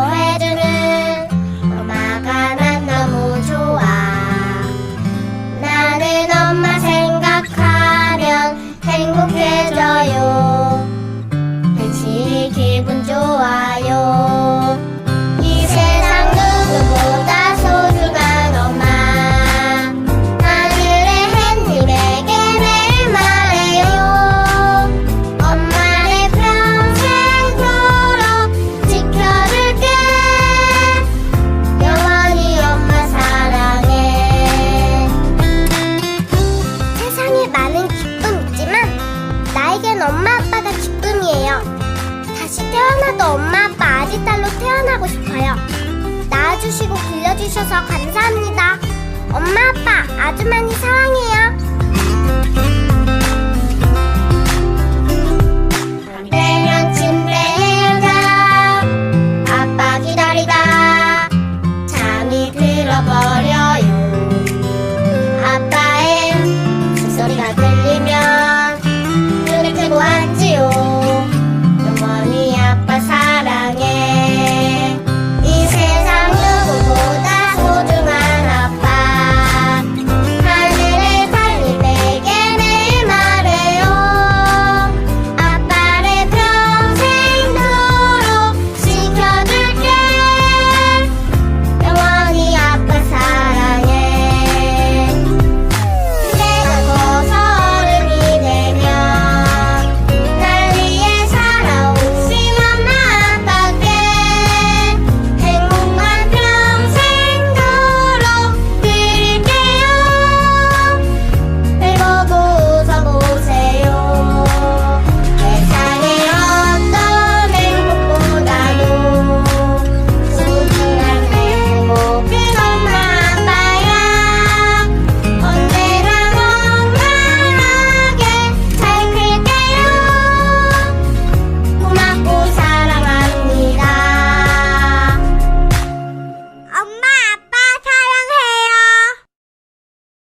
해주는 엄마가 난 너무 좋아. 나는 엄마 생각하면 행복해져요. 하고 싶어요. 낳아주시고 길러주셔서 감사합니다. 엄마, 아빠, 아주 많이 사랑해요. 아빠의 숨소리가 들리면 눈을 뜨고 앉지요.